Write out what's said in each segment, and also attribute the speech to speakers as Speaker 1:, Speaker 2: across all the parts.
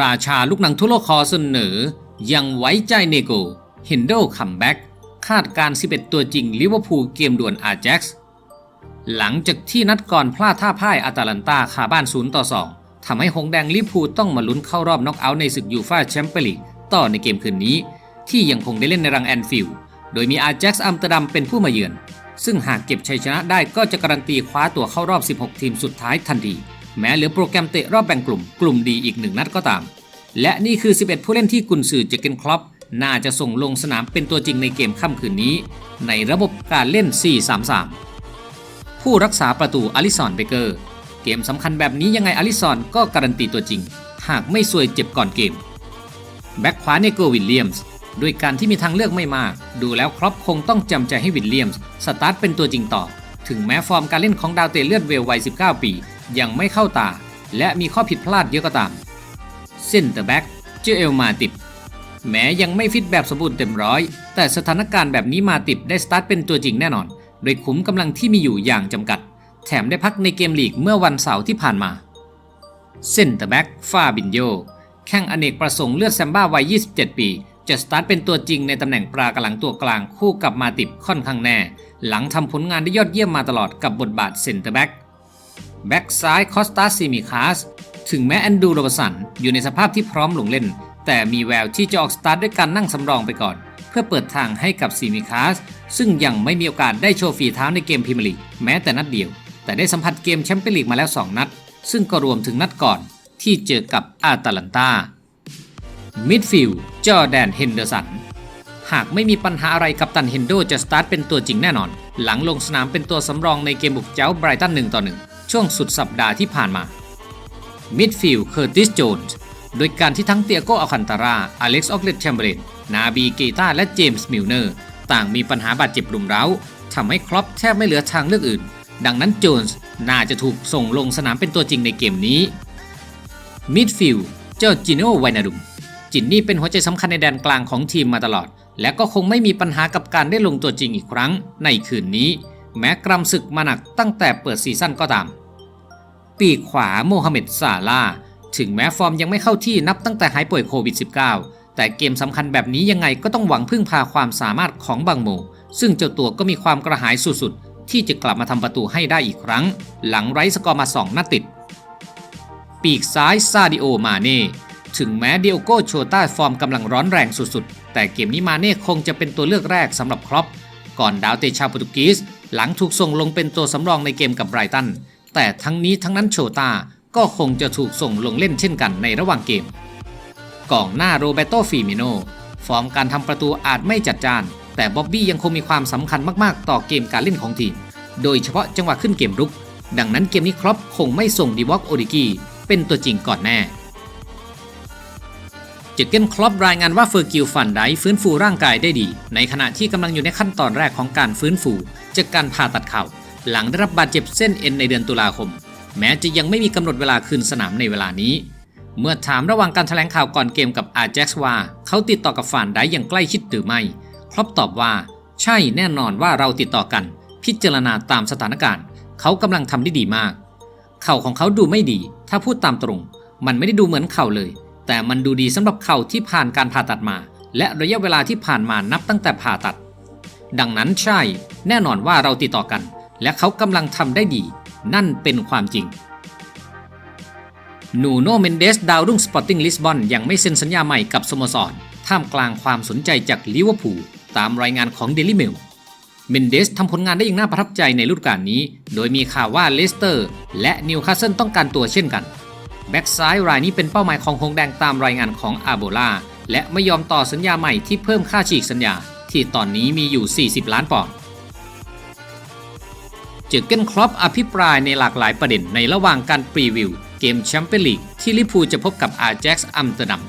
Speaker 1: ราชาลูกหนังทั่วโลกคอเสนอ ยังไว้ใจเนโกเฮนโดคัมแบ็กคาดการ 11 ตัวจริงลิเวอร์พูลเกมด่วนอาแจ็กซ์หลังจากที่นัดก่อนพลาดท่าพ่ายอาตาลันตาคาบ้าน 0 ต่อ 2ทำให้หงแดงลิเวอร์พูลต้องมาลุ้นเข้ารอบน็อกเอาท์ในศึกยูฟ่าแชมเปี้ยนลีกต่อในเกมคืนนี้ ที่ยังคงได้เล่นในรังแอนฟิลด์โดยมีอาแจ็กซ์อัมสเตอร์ดัมเป็นผู้มาเยือน ซึ่งหากเก็บชัยชนะได้ก็จะการันตีคว้าตัวเข้ารอบ 16 ทีมสุดท้ายทันที แม้เหลือโปรแกรมเตะรอบแบ่งกลุ่มกลุ่มดีอีกหนึ่งนัดก็ตาม และนี่คือ 11 ผู้เล่นที่กุนซือเจเกนคลอปน่าจะส่งลงสนามเป็นตัวจริงในเกมค่ำคืนนี้ ในระบบการเล่น 4-3-3 ผู้รักษาประตูอลิสันเบเกอร์ เกมสำคัญแบบนี้ยังไงอลิสันก็การันตีตัวจริง หากไม่ซวยเจ็บก่อนเกม แบ็คขวาเนโกวิลเลียมส์ด้วยการที่มีทางเลือกไม่มาก ดูแล้วครอปคงต้องจำใจให้วิลเลียมส์สตาร์ทเป็นตัวจริงต่อ ถึงแม้ฟอร์มการเล่นของดาวเตะเลือดเวลวัย 19 ปี ยังไม่เข้าตา และมีข้อผิดพลาดเยอะก็ตามเส้นเตอร์แบ็กเจเอลมาติดแม้ยังไม่ฟิตแบบสมบูรณ์เต็มร้อย แต่สถานการณ์แบบนี้มาติดได้สตาร์ทเป็นตัวจริงแน่นอน โดยขุมกำลังที่มีอยู่อย่างจำกัด แถมได้พักในเกมลีกเมื่อวันเสาร์ที่ผ่านมาเส้นเตอร์แบ็กฟาบินโยแข่งอเนกประสงค์เลือดแซมบ้าวัย 27 ปี จะสตาร์ทเป็นตัวจริงในตำแหน่งปลากระหลังตัวกลางคู่กับมาติบค่อนข้างแน่ หลังทำผลงานได้ยอดเยี่ยมมาตลอดกับบทบาทเซนเตอร์แบ็ก แบ็กซ้ายคอสตาซิมิคาสถึงแม้แอนดูโรบสันอยู่ในสภาพที่พร้อมลงเล่น แต่มีแววที่จะออกสตาร์ทด้วยการนั่งสำรองไปก่อน เพื่อเปิดทางให้กับซิมิคาสซึ่งยังไม่มีโอกาสได้โชว์ฝีเท้าในเกมพรีเมียร์ลีกแม้แต่นัดเดียว แต่ได้สัมผัสเกมแชมเปี้ยนลีกมาแล้ว 2 นัด ซึ่งก็รวมถึงนัดก่อนที่เจอกับอาตาลันตามิดฟิลด์จอแดนเฮนเดอร์สันหากไม่มีปัญหาอะไรกับตันเฮนโดจะสตาร์ทเป็นตัวจริงแน่นอน หลังลงสนามเป็นตัวสำรองในเกมบุกเจ้าไบรตัน1ต่อ1 ช่วงสุดสัปดาห์ที่ผ่านมา มิดฟิลด์เคอร์ติสโจนส์โดยการที่ทั้งเตียโกอัลคันตาราอเล็กซ์ออกเลตแชมเบรนนาบีเกตาและเจมส์มิลเนอร์ ต่างมีปัญหาบาดเจ็บรุมเร้าทำให้ครอปแทบไม่เหลือทางเลือกอื่น ดังนั้นโจนส์น่าจะถูกส่งลงสนามเป็นตัวจริงในเกมนี้ มิดฟิลด์เจ้าจิโนไวนาดุม จินนี่เป็นหัวใจสำคัญในแดนกลางของทีมมาตลอด และก็คงไม่มีปัญหากับการได้ลงตัวจริงอีกครั้งในคืนนี้ แม้กรำศึกมาหนักตั้งแต่เปิดซีซั่นก็ตาม ปีกขวาโมฮัมเหม็ดซาลาถึงแม้ฟอร์มยังไม่เข้าที่นับตั้งแต่หายป่วยโควิด -19 แต่เกมสำคัญแบบนี้ยังไงก็ต้องหวังพึ่งพาความสามารถของบังโม ซึ่งเจ้าตัวก็มีความกระหายสุดๆ ที่จะกลับมาทำประตูให้ได้อีกครั้ง หลังไร้สกอร์มา 2นัดติด ปีกซ้ายซาดิโอมาเน่ถึงแม้เดียโกโชต้าฟอร์มกำลังร้อนแรงสุดๆ แต่เกมนี้มาเน่คงจะเป็นตัวเลือกแรกสำหรับครอป ก่อนดาวเตะชาวโปรตุเกสหลังถูกส่งลงเป็นตัวสำรองในเกมกับไบรตัน แต่ทั้งนี้ทั้งนั้นโชตาก็คงจะถูกส่งลงเล่นเช่นกันในระหว่างเกมกองหน้าโรเบโตฟิมิโนฟอร์มการทำประตูอาจไม่จัดจ้าน แต่บ๊อบบี้ยังคงมีความสำคัญมากๆ ต่อเกมการเล่นของทีม โดยเฉพาะจังหวะขึ้นเกมรุก ดังนั้นเกมนี้ครอปคงไม่ส่งดีวอกโอดิกีเป็นตัวจริงก่อนแน่ เจเกนคลอปรายงานว่าเฟอร์กิลฟันไดฟื้นฟูร่างกายได้ดี ในขณะที่กำลังอยู่ในขั้นตอนแรกของการฟื้นฟูจากการผ่าตัดเข่า หลังได้รับบาดเจ็บเส้นเอ็นในเดือนตุลาคม แม้จะยังไม่มีกำหนดเวลาคืนสนามในเวลานี้ เมื่อถามระหว่างการแถลงข่าวก่อนเกมกับอาแจ็กซ์ว่า เขาติดต่อกับฟานไดอย่างใกล้ชิดหรือไม่ครอปตอบว่า ใช่แน่นอนว่าเราติดต่อกัน พิจารณาตามสถานการณ์ เขากำลังทำได้ดีมาก เข่าของเขาดูไม่ดี ถ้าพูดตามตรง มันไม่ได้ดูเหมือนเข่าเลย แต่มันดูดีสำหรับเข่าที่ผ่านการผ่าตัดมา และระยะเวลาที่ผ่านมานับตั้งแต่ผ่าตัด ดังนั้นใช่ แน่นอนว่าเราติดต่อกัน และเขากำลังทำได้ดี นั่นเป็นความจริงนูโนเมนเดสดาวรุ่งสปอร์ติ้งลิสบอนยังไม่เซ็นสัญญาใหม่กับสโมสร ท่ามกลางความสนใจจากลิเวอร์พูลตามรายงานของเดลิเมลเมนเดสทำผลงานได้อย่างน่าประทับใจในฤดูกาลนี้ โดยมีข่าวว่าเลสเตอร์ และนิวคาสเซิลต้องการตัวเช่นกัน แบ็กซ้ายรายนี้เป็นเป้าหมายของหงแดงตามรายงานของอาโบลาและไม่ยอมต่อสัญญาใหม่ที่เพิ่มค่าฉีกสัญญา ที่ตอนนี้มีอยู่ 40 ล้านปอนด์เจอเกนครอปอภิปรายในหลากหลายประเด็นในระหว่างการพรีวิว เกมแชมเปี้ยนลีกที่ลิพูจะพบกับอาแจ็กซ์อัมสเตอร์ดัม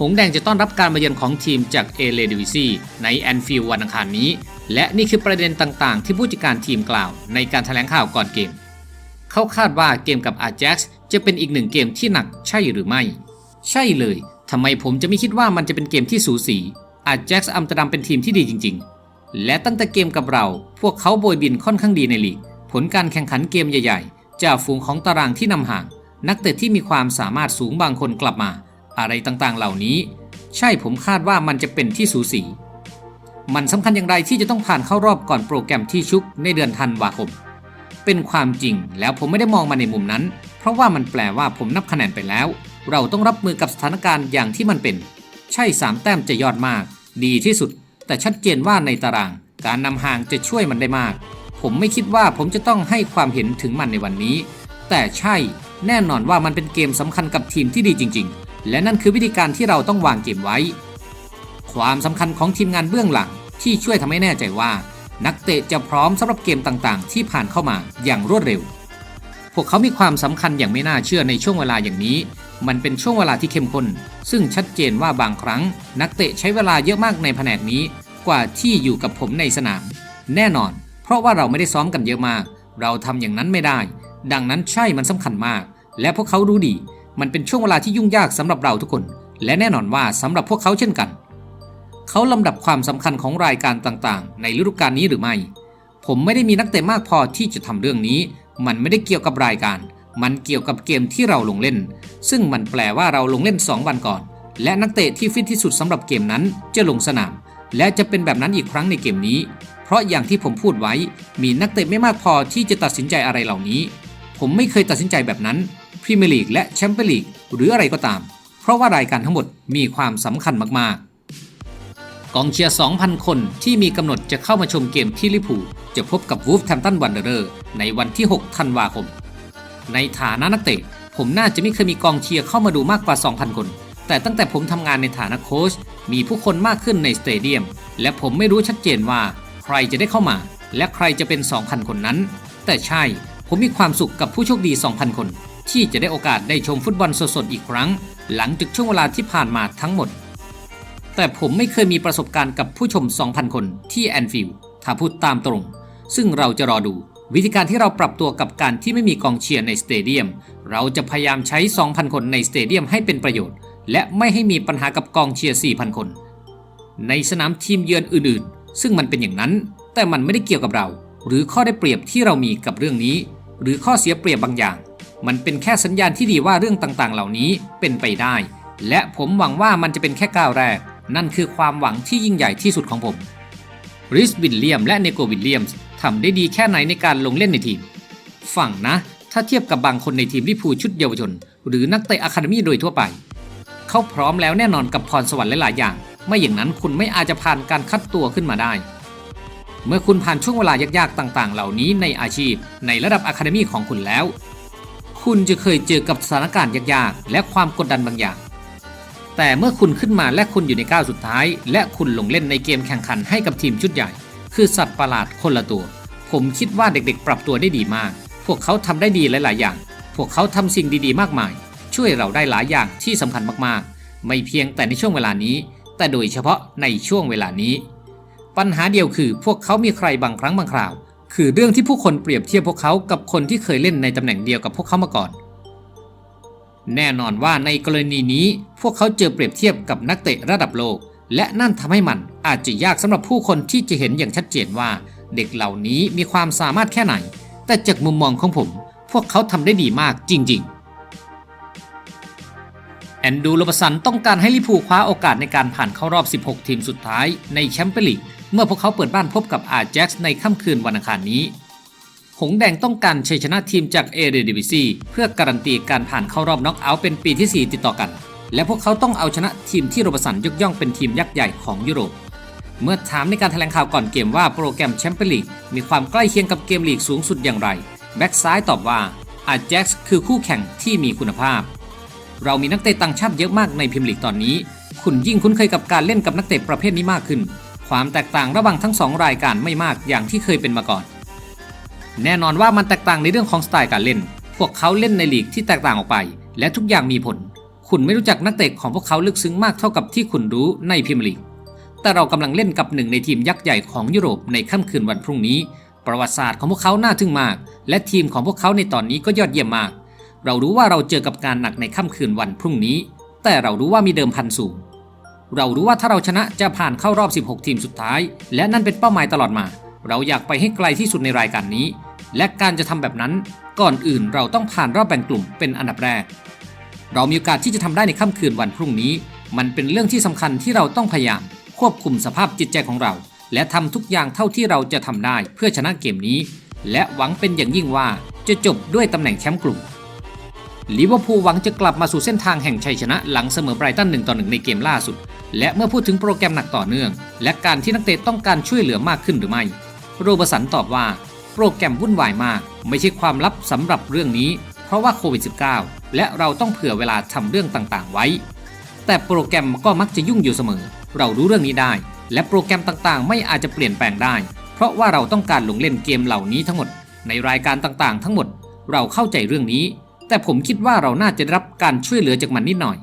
Speaker 1: หงแดงจะต้อนรับการมาเยือนของทีมจากเอเลดิวิซีในแอนฟิลด์วันอังคารนี้ และนี่คือประเด็นต่างๆ ที่ผู้จัดการทีมกล่าว ในการแถลงข่าวก่อนเกม เขาคาดว่าเกมกับอาแจ็กซ์จะเป็นอีกหนึ่งเกมที่หนักใช่หรือไม่ ใช่เลยทำไมผมจะไม่คิดว่ามันจะเป็นเกมที่สูสีอาแจ็กซ์อัมสเตอร์ดัมเป็นทีมที่ดีจริง ๆ และตั้งแต่เกมกับเรา พวกเขาโบยบินค่อนข้างดีในลีก ผลการแข่งขันเกมใหญ่ๆจากฝูงของตารางที่นำห่าง นักเตะที่มีความสามารถสูงบางคนกลับมา อะไรต่างๆ เหล่านี้ ใช่ผมคาดว่ามันจะเป็นที่สูสี มันสำคัญอย่างไรที่จะต้องผ่านเข้ารอบก่อนโปรแกรมที่ชุกในเดือนธันวาคม เป็นความจริงแล้วผมไม่ได้มองมาในมุมนั้น เพราะว่ามันแปลว่าผมนับคะแนนไปแล้ว เราต้องรับมือกับสถานการณ์อย่างที่มันเป็น ใช่สามแต้มจะยอดมาก ดีที่สุด แต่ชัดเจนว่าในตาราง การนำห่างจะช่วยมันได้มาก ผมไม่คิดว่าผมจะต้องให้ความเห็นถึงมันในวันนี้ แต่ใช่แน่นอนว่ามันเป็นเกมสำคัญกับทีมที่ดีจริง ๆ และนั่นคือวิธีการที่เราต้องวางเกมไว้ ความสำคัญของทีมงานเบื้องหลังที่ช่วยทำให้แน่ใจว่า นักเตะจะพร้อมสำหรับเกมต่างๆ ที่ผ่านเข้ามาอย่างรวดเร็ว พวกเขามีความสำคัญอย่างไม่น่าเชื่อในช่วงเวลาอย่างนี้ มันเป็นช่วงเวลาที่เข้มข้น ซึ่งชัดเจนว่าบางครั้ง นักเตะใช้เวลาเยอะมากในแผนกนี้ กว่าที่อยู่กับผมในสนาม แน่นอน เพราะว่าเราไม่ได้ซ้อมกันเยอะมาก เราทำอย่างนั้นไม่ได้ ดังนั้นใช่มันสำคัญมาก และพวกเขารู้ดี มันเป็นช่วงเวลาที่ยุ่งยากสำหรับเราทุกคน และแน่นอนว่าสำหรับพวกเขาเช่นกัน เขาลำดับความสำคัญของรายการต่างๆ ในฤดูกาลนี้หรือไม่ ผมไม่ได้มีนักเตะมากพอที่จะทำเรื่องนี้ มันไม่ได้เกี่ยวกับรายการ มันเกี่ยวกับเกมที่เราลงเล่น ซึ่งมันแปลว่าเราลงเล่น 2 วันก่อน และนักเตะที่ฟิตที่สุดสำหรับเกมนั้นจะลงสนาม และจะเป็นแบบนั้นอีกครั้งในเกมนี้ เพราะอย่างที่ผมพูดไว้ มีนักเตะไม่มากพอที่จะตัดสินใจอะไรเหล่านี้ ผมไม่เคยตัดสินใจแบบนั้นพรีเมียร์ลีกและแชมเปี้ยนลีกหรืออะไรก็ตาม เพราะว่ารายการทั้งหมดมีความสำคัญมากๆ องเชียร์ 2,000 คนที่มีกำหนดจะเข้ามาชมเกมที่ลิพูจะพบกับวูฟแฮมตันวันเดอร์ในวันที่ 6 ธันวาคม ในฐานะนักเตะ ผมน่าจะไม่เคยมีกองเชียร์เข้ามาดูมากกว่า 2,000 คน แต่ตั้งแต่ผมทำงานในฐานะโค้ชมีผู้คนมากขึ้นในสเตเดียม และผมไม่รู้ชัดเจนว่า ใครจะได้เข้ามา และใครจะเป็น 2,000 คนนั้น แต่ใช่ผมมีความสุขกับผู้โชคดี 2,000 คน ที่จะได้โอกาสได้ชมฟุตบอลสดๆอีกครั้ง หลังจากช่วงเวลาที่ผ่านมาทั้งหมด แต่ผมไม่เคยมีประสบการณ์กับผู้ชม 2,000 คนที่แอนฟิลด์ถ้าพูดตามตรง ซึ่งเราจะรอดู วิธีการที่เราปรับตัวกับการที่ไม่มีกองเชียร์ในสเตเดียม เราจะพยายามใช้ 2,000 คนในสเตเดียมให้เป็นประโยชน์ และไม่ให้มีปัญหากับกองเชียร์ 4,000 คน ในสนามทีมเยือนอื่นๆ ซึ่งมันเป็นอย่างนั้น แต่มันไม่ได้เกี่ยวกับเรา หรือข้อได้เปรียบที่เรามีกับเรื่องนี้ หรือข้อเสียเปรียบบางอย่าง มันเป็นแค่สัญญาณที่ดีว่าเรื่องต่างๆ เหล่านี้เป็นไปได้ และผมหวังว่ามันจะเป็นแค่ก้าวแรก นั่นคือความหวังที่ยิ่งใหญ่ที่สุดของผมริสวิลเลียมและเนโกวิลเลียมส์ทำได้ดีแค่ไหนในการลงเล่นในทีมฟังนะ ถ้าเทียบกับบางคนในทีมลิพูชุดเยาวชน หรือนักเตะอะคาเดมี่โดยทั่วไป เขาพร้อมแล้วแน่นอนกับพรสวรรค์หลายๆอย่าง ไม่อย่างนั้นคุณไม่อาจจะผ่านการคัดตัวขึ้นมาได้ เมื่อคุณผ่านช่วงเวลายากๆต่างๆ เหล่านี้ในอาชีพ ในระดับอะคาเดมี่ของคุณแล้ว คุณจะเคยเจอกับสถานการณ์ยากๆ และความกดดันบางอย่าง แต่เมื่อคุณขึ้นมาและคุณอยู่ในก้าวสุดท้าย และคุณลงเล่นในเกมแข่งขันให้กับทีมชุดใหญ่ คือสัตว์ประหลาดคนละตัว ผมคิดว่าเด็กๆ ปรับตัวได้ดีมาก พวกเขาทำได้ดีหลายๆอย่าง พวกเขาทำสิ่งดีๆ มากมาย ช่วยเราได้หลายอย่างที่สำคัญมากๆ ไม่เพียงแต่ในช่วงเวลานี้ แต่โดยเฉพาะในช่วงเวลานี้ ปัญหาเดียวคือพวกเขามีใครบางครั้งบางคราว คือเรื่องที่ผู้คนเปรียบเทียบพวกเขากับคนที่เคยเล่นในตำแหน่งเดียวกับพวกเขามาก่อน แน่นอนว่าในกรณีนี้พวกเขาเจอเปรียบเทียบกับนักเตะระดับโลก และนั่นทำให้มันอาจจะยากสำหรับผู้คนที่จะเห็นอย่างชัดเจนว่า เด็กเหล่านี้มีความสามารถแค่ไหน แต่จากมุมมองของผม พวกเขาทำได้ดีมากจริง ๆ แอนดูโรบสันต้องการให้ลิพูคว้าโอกาสในการผ่านเข้ารอบ 16 ทีมสุดท้ายในแชมเปี้ยนลีกเมื่อพวกเขาเปิดบ้านพบกับอาแจ็กซ์ในค่ำคืนวันอังคารนี้ หงแดงต้องการชัยชนะทีมจากเอเดดิวิซีเพื่อการันตีการผ่านเข้ารอบน็อกเอาท์เป็นปีที่ 4 ติดต่อกัน และพวกเขาต้องเอาชนะทีมที่โรบสันยกย่องเป็นทีมยักษ์ใหญ่ของยุโรป เมื่อถามในการแถลงข่าวก่อนเกมว่าโปรแกรมแชมเปี้ยนลีกมีความใกล้เคียงกับเกมลีกสูงสุดอย่างไรแบ็กซ้ายตอบว่าอาแจ็กซ์คือคู่แข่งที่มีคุณภาพ เรามีนักเตะต่างชาติเยอะมากในพรีเมียร์ลีกตอนนี้ คุณยิ่งคุ้นเคยกับการเล่นกับนักเตะประเภทนี้มากขึ้น ความแตกต่างระหว่างทั้งสองรายการไม่มากอย่างที่เคยเป็นมาก่อน แน่นอนว่ามันแตกต่างในเรื่องของสไตล์การเล่น พวกเขาเล่นในลีกที่แตกต่างออกไป และทุกอย่างมีผล คุณไม่รู้จักนักเตะของพวกเขาลึกซึ้งมากเท่ากับที่คุณรู้ในพรีเมียร์ลีก แต่เรากำลังเล่นกับหนึ่งในทีมยักษ์ใหญ่ของยุโรปในค่ำคืนวันพรุ่งนี้ ประวัติศาสตร์ของพวกเขาน่าทึ่งมาก และทีมของพวกเขาในตอนนี้ก็ยอดเยี่ยมมาก เรารู้ว่าเราเจอกับการหนักในค่ำคืนวันพรุ่งนี้ แต่เรารู้ว่ามีเดิมพันสูง เรารู้ว่าถ้าเราชนะจะผ่านเข้ารอบ 16 ทีมสุดท้าย และนั่นเป็นเป้าหมายตลอดมา เราอยากไปให้ไกลที่สุดในรายการนี้ และการจะทำแบบนั้นก่อนอื่นเราต้องผ่านรอบแบ่งกลุ่มเป็นอันดับแรก เรามีโอกาสที่จะทำได้ในค่ำคืนวันพรุ่งนี้ มันเป็นเรื่องที่สำคัญที่เราต้องพยายาม ควบคุมสภาพจิตใจของเรา และทำทุกอย่างเท่าที่เราจะทำได้เพื่อชนะเกมนี้ และหวังเป็นอย่างยิ่งว่าจะจบด้วยตำแหน่งแชมป์กลุ่มลิเวอร์พูลหวังจะกลับมาสู่เส้นทางแห่งชัยชนะหลังเสมอไบรตัน1ต่อ1ในเกมล่าสุด และเมื่อพูดถึงโปรแกรมหนักต่อเนื่อง และการที่นักเตะต้องการช่วยเหลือมากขึ้นหรือไม่ โรเบร์สันตอบว่า โปรแกรมวุ่นวายมาก ไม่ใช่ความลับสำหรับเรื่องนี้ เพราะว่าโควิด -19 และเราต้องเผื่อเวลาทำเรื่องต่างๆ ไว้ แต่โปรแกรมก็มักจะยุ่งอยู่เสมอ เรารู้เรื่องนี้ได้ และโปรแกรมต่างๆ ไม่อาจจะเปลี่ยนแปลงได้ เพราะว่าเราต้องการลงเล่นเกมเหล่านี้ทั้งหมด ในรายการต่างๆ ทั้งหมด เราเข้าใจเรื่องนี้ แต่ผมคิดว่าเราน่าจะได้รับการช่วยเหลือจากมันนิดหน่อย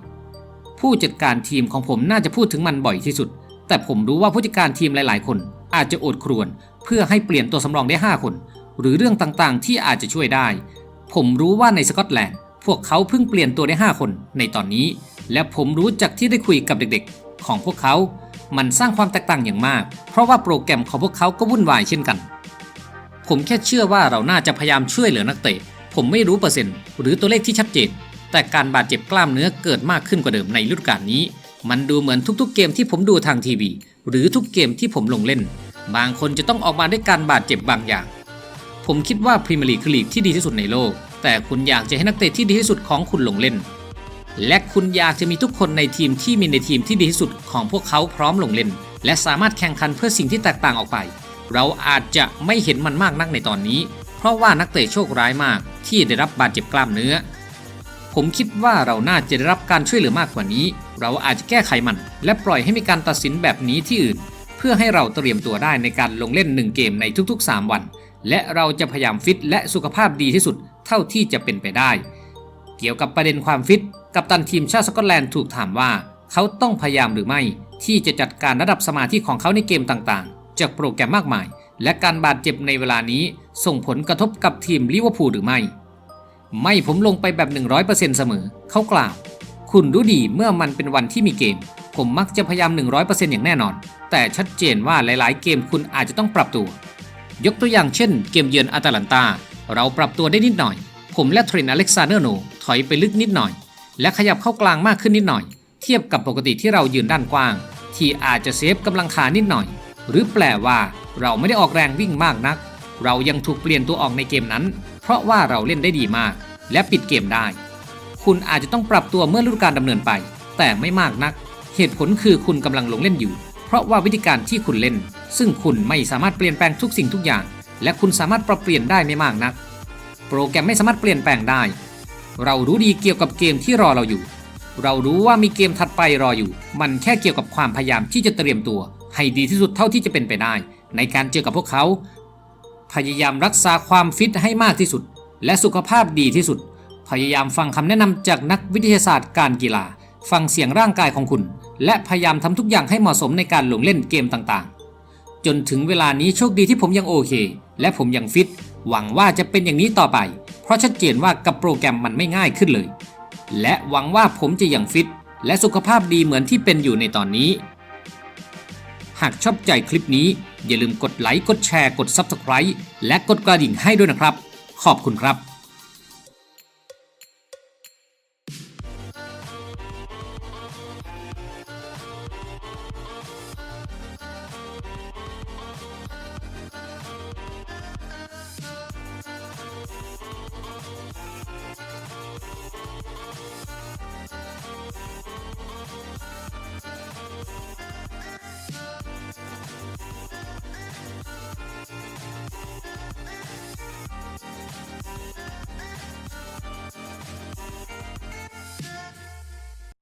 Speaker 1: ผู้จัดการทีมของผมน่าจะพูดถึงมันบ่อยที่สุด แต่ผมรู้ว่าผู้จัดการทีมหลาย ๆ คนอาจจะอดครวญ เพื่อให้เปลี่ยนตัวสำรองได้ 5 คน หรือเรื่องต่างๆ ที่อาจจะช่วยได้ ผมรู้ว่าในสกอตแลนด์พวกเขาเพิ่งเปลี่ยนตัวได้ 5 คนในตอนนี้ และผมรู้จากที่ได้คุยกับเด็กๆ ของพวกเขา มันสร้างความแตกต่างอย่างมาก เพราะว่าโปรแกรมของพวกเขาก็วุ่นวายเช่นกัน ผมแค่เชื่อว่าเราน่าจะพยายามช่วยเหลือนักเตะ ผมไม่รู้เปอร์เซ็นต์หรือตัวเลขที่ชัดเจน แต่การบาดเจ็บกล้ามเนื้อเกิดมากขึ้นกว่าเดิมในฤดูกาลนี้ มันดูเหมือนทุกๆ เกมที่ผมดูทางทีวี หรือทุกเกมที่ผมลงเล่น บางคนจะต้องออกมาด้วยการบาดเจ็บบางอย่าง ผมคิดว่าพรีเมียร์ลีกคือลีกที่ดีที่สุดในโลก แต่คุณอยากจะให้นักเตะที่ดีที่สุดของคุณลงเล่น และคุณอยากจะมีทุกคนในทีมที่มีในทีมที่ดีที่สุดของพวกเขาพร้อมลงเล่น และสามารถแข่งขันเพื่อสิ่งที่แตกต่างออกไป เราอาจจะไม่เห็นมันมากนักในตอนนี้ เพราะว่านักเตะโชคร้ายมาก ที่ได้รับบาดเจ็บกล้ามเนื้อ ผมคิดว่าเราน่าจะได้รับการช่วยเหลือมากกว่านี้ เราอาจจะแก้ไขมัน และปล่อยให้มีการตัดสินแบบนี้ที่อื่น เพื่อให้เราเตรียมตัวได้ในการลงเล่น 1 เกมในทุกๆ 3 วัน และเราจะพยายามฟิตและสุขภาพดีที่สุดเท่าที่จะเป็นไปได้ เกี่ยวกับประเด็นความฟิต กัปตันทีมชาติสกอตแลนด์ถูกถามว่า เขาต้องพยายามหรือไม่ ที่จะจัดการระดับสมาธิของเขาในเกมต่างๆ จากโปรแกรมมากมาย และการบาดเจ็บในเวลานี้ส่งผลกระทบกับทีมลิเวอร์พูลหรือไม่ ไม่ผมลงไปแบบ 100%เสมอ เขากล่าว คุณรู้ดีเมื่อมันเป็นวันที่มีเกม ผมมักจะพยายาม 100%อย่างแน่นอน แต่ชัดเจนว่าหลาย ๆ เกมคุณอาจจะต้องปรับตัว ยกตัวอย่างเช่น เกมเยือนอาตาลันตา เราปรับตัวได้นิดหน่อย ผมและเทรนอเล็กซานเดอร์โนถอยไปลึกนิดหน่อย และขยับเข้ากลางมากขึ้นนิดหน่อย เทียบกับปกติที่เรายืนด้านกว้าง ที่อาจจะเซฟกำลังขานิดหน่อย หรือแปลว่าเราไม่ได้ออกแรงวิ่งมากนัก เรายังถูกเปลี่ยนตัวออกในเกมนั้น เพราะว่าเราเล่นได้ดีมาก และปิดเกมได้ คุณอาจจะต้องปรับตัวเมื่อฤดูกาลดำเนินไป แต่ไม่มากนัก เหตุผลคือคุณกำลังลงเล่นอยู่ เพราะว่าวิธีการที่คุณเล่น ซึ่งคุณไม่สามารถเปลี่ยนแปลงทุกสิ่งทุกอย่าง และคุณสามารถปรับเปลี่ยนได้ไม่มากนัก โปรแกรมไม่สามารถเปลี่ยนแปลงได้ เรารู้ดีเกี่ยวกับเกมที่รอเราอยู่ เรารู้ว่ามีเกมถัดไปรออยู่ มันแค่เกี่ยวกับความพยายามที่จะเตรียมตัว ให้ดีที่สุดเท่าที่จะเป็นไปได้ ในการเจอกับพวกเขา พยายามรักษาความฟิตให้มากที่สุด และสุขภาพดีที่สุด พยายามฟังคำแนะนำจากนักวิทยาศาสตร์การกีฬา ฟังเสียงร่างกายของคุณ และพยายามทำทุกอย่างให้เหมาะสมในการลงเล่นเกมต่างๆ จนถึงเวลานี้โชคดีที่ผมยังโอเค และผมยังฟิต หวังว่าจะเป็นอย่างนี้ต่อไป เพราะชัดเจนว่ากับโปรแกรมมันไม่ง่ายขึ้นเลย และหวังว่าผมจะยังฟิต และสุขภาพดีเหมือนที่เป็นอยู่ในตอนนี้ หากชอบใจคลิปนี้ อย่าลืมกดไลค์กดแชร์กด Subscribe และกดกระดิ่งให้ด้วยนะครับ ขอบคุณครับ